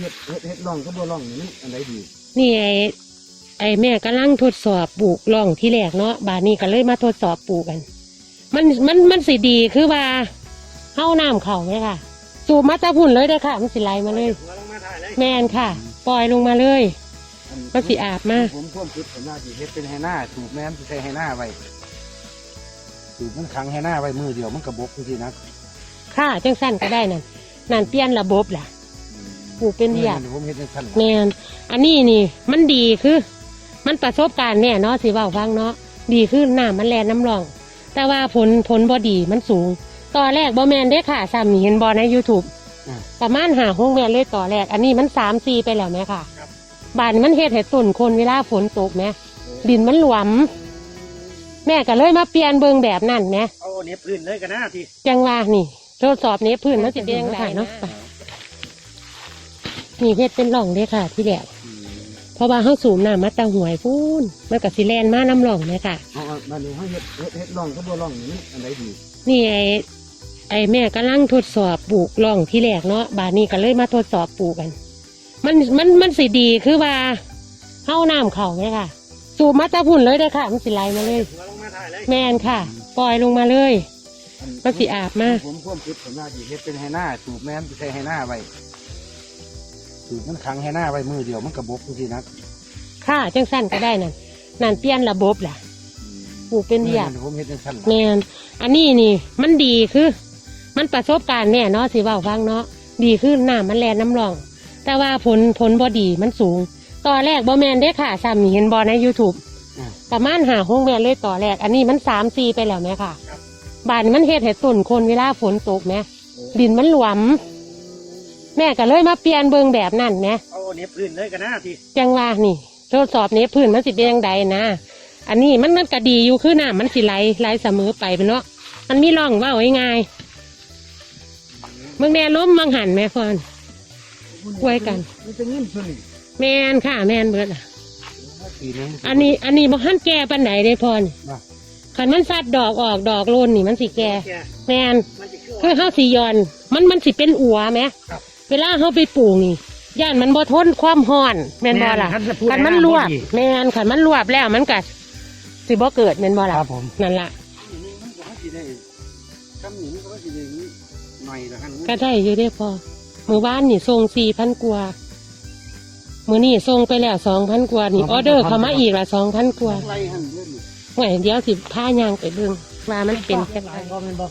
เฮ็ดเฮ็ดเฮ็ดร่องก็บ่ร่องนี่มันอันใดดีนี่ไอ้ไอ้แม่กำลังทดสอบปลูกล่องที่แรกเนาะบาดนี้ก็เลยมาทดสอบปลูกกัน มันมันมันสิดีคือว่าเข้าน้ำเข่าไหมค่ะ สูบมาจากพุ่นเลยเด้อค่ะ มันสิไหลมาเลย หัวลงมาถ่ายเลยแมนค่ะ ปล่อยลงมาเลย มันสิอาบมา ผมท่วมคิดผมน่าสิเฮ็ดเป็นไฮหน้าสูบแม่นสิใส่ไฮหน้าไว้สูบมันขังไฮหน้าไว้มือเดียวมันกระบกจริงๆนะ ค่ะจังสั้นก็ได้นั่นนั่นเปลี่ยนระบบล่ะ ปลูกเป็นหยาดผมเฮ็ดจังซั่นแมนอันนี้นี่ มันดีคือ มันประสบการณ์แน่เนาะสิเว่าฟังเนาะดีขึ้นน้ำมันแลนน้ำรอง แต่ว่าผลผลบอดีมันสูงต่อแรกบอแมนได้ค่ะซ้ำนี่เห็นบอใน YouTube ประมาณหาห้องแมนเลยต่อแรก อันนี้มันสามซีไปแล้วไหมค่ะบานมันเฮ็ดให้ต้นคนเวลาฝนตกไหมดินมันหลวม แม่ก็เลยมาเปลี่ยนเบิงแบบนั่นไหมเอาเน็บพื้นเลยกันนะทีจังว่านี่ทดสอบนี้พื้นมันสิเป็นยังไงเนาะไป นี่เฮ็ดเป็นร่องเลยค่ะ ที่แรกเพราะว่าเขาสูบน้ำมาแตาหวยพูนมันกับสิแลนมาน้ำร่องไหมค่ะเอาเอาบัดนี้เฮาเฮ็ดเฮ็ดเฮ็ดร่องก็บ่ร่องนี่มันอันใดดีนี่ไอ้ไอ้แม่กำลังทดสอบปลูกร่องที่แรกเนาะบาดนี้ก็เลยมาทดสอบปลูกกัน มันมันมันสิดีคือว่าเข้าน้ำเข่าไหมค่ะ สูบมาจากพุ่นเลยเด้อค่ะ มันสิไหลมาเลยหัวลงมาถ่ายเลยแมนค่ะ ปล่อยลงมาเลย มันสิอาบมา ผมท่วมคิดผมน่าสิเฮ็ดเป็นไฮหน้าสูบแม่นสิใส่ไฮหน้าไว้ สูบมันขังไฮหน้าไว้มือเดียวมันกระบกจริงๆนะค่ะจังสั้นก็ได้นั่นนั่นเปลี่ยนระบบล่ะปลูกเป็นหยาดผมเฮ็ดจังซั่นแมนอันนี้นี่ มันดีคือ มันประสบการณ์แน่เนาะสิเว่าฟังเนาะดีขึ้นน้ำมันแลนน้ำรอง แต่ว่าผลผลบอดีมันสูงต่อแรกบอแมนได้ค่ะซ้ำนี่เห็นบอใน YouTube อ่าประมาณหาห้องแมนเลยต่อแรก อันนี้มันสามซีไปแล้วไหมค่ะบานมันเฮ็ดให้ต้นคนเวลาฝนตกไหมดินมันหลวม แม่ก็เลยมาเปลี่ยนเบิงแบบนั่นไหมเอาเน็บพื้นเลยกันนะทีจังว่านี่ทดสอบนี้พื้นมันสิเป็นยังไงนะอันนี้มันมันก็ดีอยู่คือน้ำมันสิไหลไหลเสมอไปเนาะมันมีร่องเว่าไว้ง่ายเมืองแน่ล้มมังหันแม่ฟอนไว้กันมันเป็นเงินส่วนนี้แมนค่ะ แมนเบิดอะปีนึงอันนี้อันนี้บ่หันแก่ปันไหนได้พอนว่าขันมันสัดดอกออกดอกโลนนี่มันสิแก่แกแมนมันจะคือคือเฮาสิยอน มันมันสิเป็นอัวไหมครับ เวลาเฮาไปปลูกนี่ย่านมันบ่ทนความร้อนแม่นบ่ล่ะแม่นคันจะพูดขันมันให้รน้ำวบ่บดี แม่นขันมันรวบแล้วมันก็สิบ่เกิดแม่นบ่ล่ะครับผมนั่นล่ะนี่มันก็สิได้คำนี้มันก็สิได้หน่อยละคันก็ได้อยู่ได้พอมือบ้านนี่ส่งสี่พันกว่ามือนี่ส่งไปแล้วสองพันกว่านี่ออเดอร์เข้ามาอีกละสองพันกว่า ไรหั่นเรื่องนี้ห่วยเดี๋ยวสิผ้ายางไปเบิ่ง ว่ามันเป็นจังไง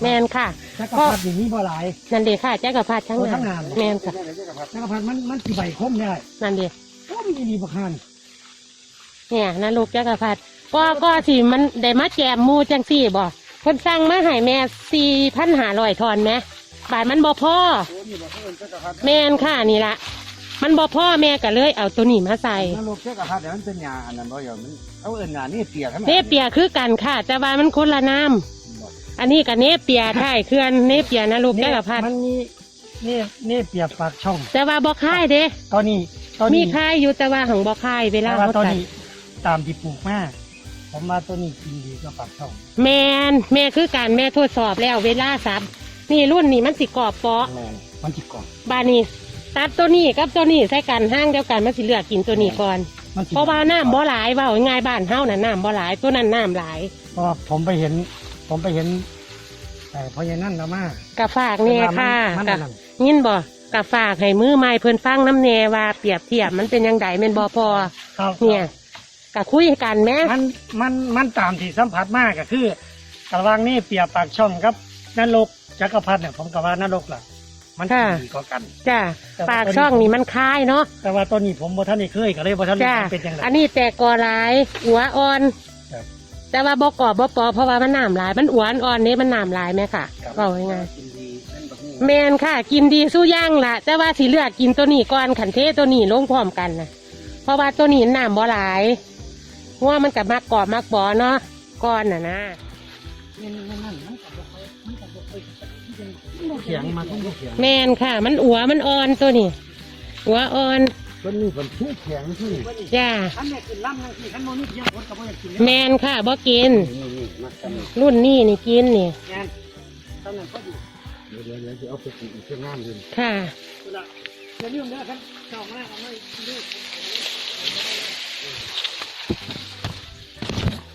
แมนค่ะจักรพรรดิอย่างนี้บ่หลายนั่นเด็ค่ะแจ้กระพาดทั้งโอ้ทั้งนั้งานนแมนค่ะจักรพรรดิมันมันสิใบคมได้นั่นเด็คมดีๆบักฮันเนี่ยนั่นลูกแจ้กระพาดก็ก็สิมันได้มาแจมหมูจังสี่บ่คนสั่งมาให้แม่สี่พันหาร้อยทอนไหมบาทมันบ่พอแม่นค่ะนี่ละ มันบ่พ่อแม่ก็เลยเอาตัวนี้มาใส่แล้วลูกเจ้ากระพัดเดี๋ยวมันเป็นยาอันนั้นบ่อย่างมันเอาเอิ้นยานี่เปียกขนาดเนเปียคือกันค่ะ แต่ว่ามันคนละน้ำอันนี้กับเนเปียท้ายเคลื่อนเนเปียนะลูกแก้วพัดมันมีนี่นี่เปรียบปากช่อง แต่ว่าบ่ค่ายเด้ตอนนี้ตอนมีนี้ค่ายอยู่แต่ว่าของบ่ค่ายเวลาแต่ว่าเขาตอนตัดนี้ตามที่ปลูกมาผมมาตัวนี้กินดีก็ปากช่องแมนแม่คือการแม่ทดสอบแล้วเวลาสับนี่รุ่นนี้มันสิกรอบเปาะแมนมันจิกก่อนบานี้ ตัดตัวนี้กับตัวนี้ใส่กันห้างเดียวกันมันสิเลือกกินตัวนี้ก่อน มันสิเพราะว่าน้ำบ่หลายเว่าง่ายๆบ้านเฮาน่ะน้ำบ่หลายตัวนั้นน้ำหลายเพราะว่าผมไปเห็น ผมไปเห็นแต่พอยายนั่นแล้วมากะฝากเนี่ยค่ะมันกะอันนั่นยินบ่กะฝากให้มือไม้เพิ่นฟังน้ำแน่ว่าเปรียบเทียบมันเป็นยังไงแม่นบ่พอครับเนี่ยกะคุยกันแหม่มันมันมันตามที่สัมผัสมากก็คือระหว่างนี่เปรียบปากช่องครับนรกจักรพรรดิเนี่ยผมกับว่านรกล่ะ มันสิดีกว่ากัน จ้าแต่ว่า ปากช่องนี่มันคล้ายเนาะแต่ว่าตัวนี้ผมบ่ท่านได้เคยก็เลยบ่ท่านรู้จ้าว่าเป็นยังไงอันนี้แต่กอหลายหัวอ่อน ครับแต่ว่าบ่กรอบบ่ปอเพราะว่ามันน้ำหลาย มันอ้วนอ่อนนี่มันน้ำหลายไหมค่ะครับเว้าง่ายกินดีนั่นแบบนี้ๆแมนค่ะ กินดีสู้ย่างละแต่ว่าสิเลือกกินตัวนี้ก่อนขันเทตัวนี้ลงพร้อมกันนะเพราะว่าตัวนี้น้ำบ่หลายเพราะว่ามันกับมักกรอบมักบอเนาะก้อนน่ะนะมันมันนั่นมันก็ เขียงมาทุ่งเขียงแมนค่ะ มันอัวมันอ่อนตัวนี้หัวอ่อนต้นนี้เป็นชื่อแข็งที่นี่จ้าคันแม่ขึ้นลำนั่นสิคันโมนี่เพียงคนก็บ่อยากกินแมนค่ะบ่กินนี่นี่มากันรุ่นนี้นี่กินนี่งานตอนนั้นก็อยู่เดี๋ยวเดี๋ยวเดี๋ยวจะเอาไปปลูกอีกเพื่องามเลยค่ะเวลาอย่าลืมนะครับเจ้ามากเอาไม่ลูก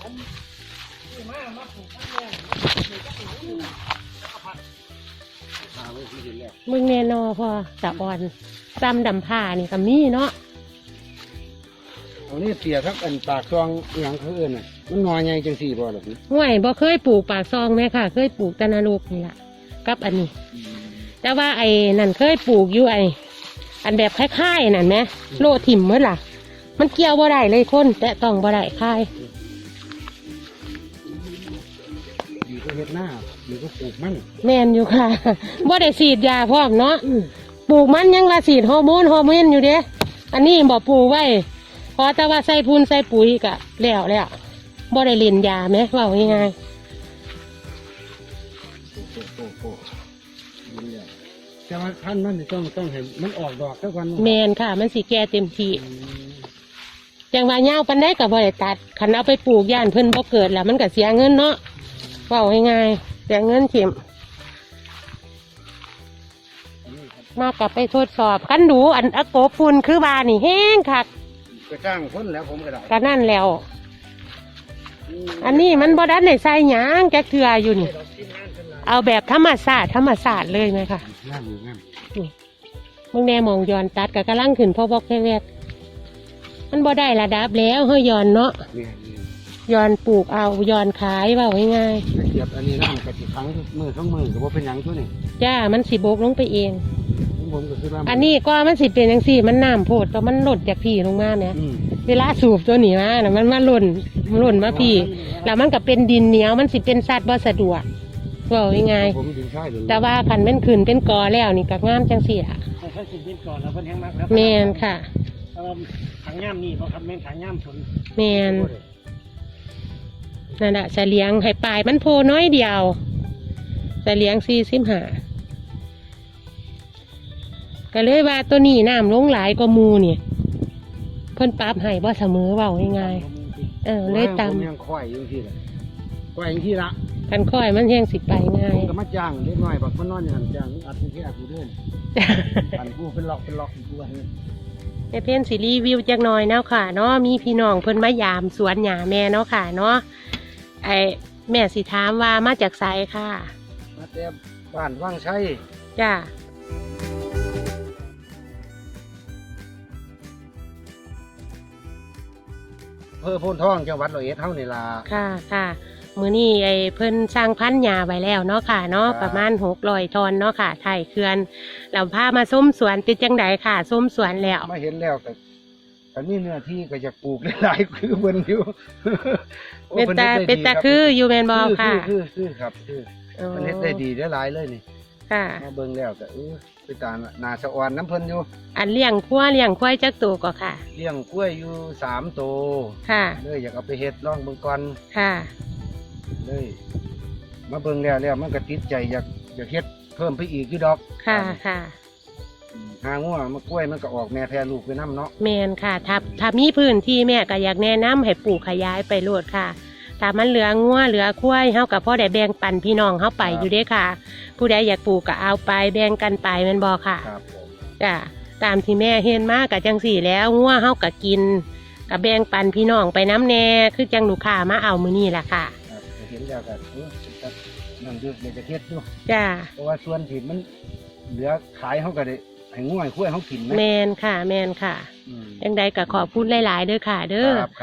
ผมซื้อมามาปลูกข้างแรกมาปลูกข้างหลังจักรพรรดิ พาไว้ที่ดินแล้วมึงแน่นอพอตะอ่อนซ้ำดำผ้านี่ก็มีเนาะเอานี่เสียทักอันปากซองอหย่างเขาเอิ้นน่ะมันนอนใหญ่จังสี่บ่หรอกนี่ห่วยบ่เคยปลูกปากซองแม่ค่ะ เคยปลูกแตะนาลูกนี่ล่ะกับอันนี้ แต่ว่าไอ้นั่นเคยปลูกอยู่ไอ้อันแบบคล้ายๆนั่นไหมโลถิ่มเมื่อล่ะ มันเกี่ยวบ่ได้เลยคน แต่ต้องบ่ได้คายอยู่ก็เฮ็ดหน้า อยู่ก็ปลูกมันแม่นอยู่ค่ะ บ่ได้ฉีดยาพร้อมเนาะ ปลูกมันยังว่าฉีดฮอร์โมนฮอร์โมนอยู่เด้ อันนี้บ่ปลูกไว้พอแต่ว่าใส่พูนใส่ปุ๋ยกะแล้วแล้วบ่ได้เล่นยาไหมเว่าง่ายโอ้โหโอ้โหมันเนี่ยแต่ว่าท่านมันนี่ต้องต้องเห็นมันออกดอกทุกวันๆแมนค่ะ มันสิแก่เต็มที่จังว่าเงาวปันได้กับบ่ได้ตัดคันเอาไปปลูกย่านเพิ่นบ่เกิดแล้วมันก็เสียเงินเนาะเว่าง่ายๆ เสียเงินเข็มมากลับไปทดสอบกันดูอันอะโกฝุ่นคือว่านี่แห้งคักไปจ้างคนแล้วผมก็ได้ก็นั่นแล้ว อันนี้มันบ่ดันในใส่หยางแกเกลืออยู่นี่เราทีมงานเป็นหลายเอาแบบธรรมศาสตร์ธรรมศาสตร์เลยไหมคะงามอยู่งามมึงแน่มองย้อนตัดกับกระลังขึ้นพ่อบอกแค่แวกมันบ่ได้ระดับแล้วเฮ้ยย้อนเนาะเนี่ ยเนี่ยย้อนปลูกเอาย้อนขายเว่าง่ายตะเกียบอันนี้น้ำกะทิครั้งมือสองมือก็บ่เป็นหยังตัวนี่ๆจ้ามันสิบกลงไปเองของผมก็คือว่าอันนี้ก็มันสิเป็นจังซี่ มันน้ำโพดก็มันหล่นจากพี่ลงมาแหมอืมเวลาสูบตัวนี้มาน่ะมันมาหล่นมันหล่นมาพี่ แล้วมันก็เป็นดินเหนียวมันสิเป็นสัตว์บ่สะดวกเว่าง่ายผมดินใช่หรือๆแต่ว่าคันเป็นขืนเป็นกอแล้วนี่ก็งามจังซี่ล่ะแต่ถ้าสิบดินก่อนแล้วเพิ่นแห้งมากครับแมนค่ะเอิ่มถังย่ามนี่เพราะครับแม่นถังย่ามฝนแมน นั่นแหะจะเลี้ยงให้ปลายมันโพน้อยเดียวจะเลี้ยงสี่สิบห้าก็เลยว่าตัวนี้น้ำลงหลายกว่าหมูเนี่ยเพิ่นปรับให้บ่เสมอเว้าง่ายๆเออเลยตามผมยังควายอยู่ที่ละควายอยู่ที่ละกันค่อยมันแห้งสิไปง่าผยมก็มาจ้างเล็กน้อยบอกมันนอนอย่างนั้นจ้างอัดที่แค่กูเดินอันกูเป็นล็อกเป็นล็อกกูว่าเนี่ยแม่เพี้ยนสิรีวิวจักหน่อยเนาะค่ะเนาะมีพี่น้องเพิ่นมายามสวนหญ้าแม่เนาะค่ะเนาะ ไอแม่สิถามว่ามาจากไสค่ะ มาแต่บ้านว่างใช้จ้าเพื่อโพ่นท่องจังหวัดร้อยเอ็ดเท่านี่ล่ะ ค่ะค่ะมือนี้ไอ้เพิ่นสร้างพันธุ์หญ้าไว้แล้วเนาะค่ะเนาะครับ ประมาณหกร้อยตอนเนาะค่ะไถ่เขื่อนเราพามาส้มสวนเป็นจังไดค่ะส้มสวนแล้ว มาเห็นแล้วก็ อันนี้เนื้อที่ก็จะปลูกหลายๆคือเบิ่นอยู่โอ้เป็นตาพิ่ฮ็ดได้เป็นตาดีรับคืออยู่แมนบอค่ะ คือคือคือครับคืออ๋อมันเฮ็ดได้ดีได้หลายเลยนี่ค่ะมาเบิ่งแล้วก็เออไปตาหนาสะอ่อนน้ำเพิ่นอยู่ อันเลี้ยงขั้วเลี้ยงควายจักตัวก็ค่ะ เลี้ยงกล้วยอยู่สามโตวค่ะเลยอยากเอาไปเฮ็ดลองเบิ่งก่อนค่ะเลยมาเบิ่งแล้วแล้วมันก็ติดใจอยากอยากเฮ็ดเพิ่มไปอีกอยู่ดอกค่ะค่ะอืม หางัวมากล้วยมันก็ออกแม่แพรลูกไปน้ำเนาะแมนค่ะถ้าถ้ามีพื้นที่แม่ก็อยากแนะนำให้ปลูกขยายไปโลดค่ะถ้ามันเหลืองัวเหลือควายเฮากับพ่อได้แบ่งปันพี่น้องเฮาไปอยู่เด้ค่ะ ผู้ใดอยากปลูกก็เอาไปแบ่งกันไปแม่นบ่ค่ะครับผมจ้ะตามที่แม่เห็นมากกับจังสี่แล้วงัวเฮาก็กินกับแบ่งปันพี่น้องไปน้ำแน่คือจังลูกค้ามาเอามื้อนี้ล่ะค่ะครับเห็นแล้วก็เออก็นั่นเด้ออยากจะเฮ็ดอยู่จ้าเพราะว่าส่วนที่มันเหลือขายเขาก็ได้ ให้ง่วยคุ้ยเขากินนะแมนค่ะ แมนค่ะอืมจังใดก็ขอบคุณหลาย ๆ เด้อค่ะ เด้อ ครับ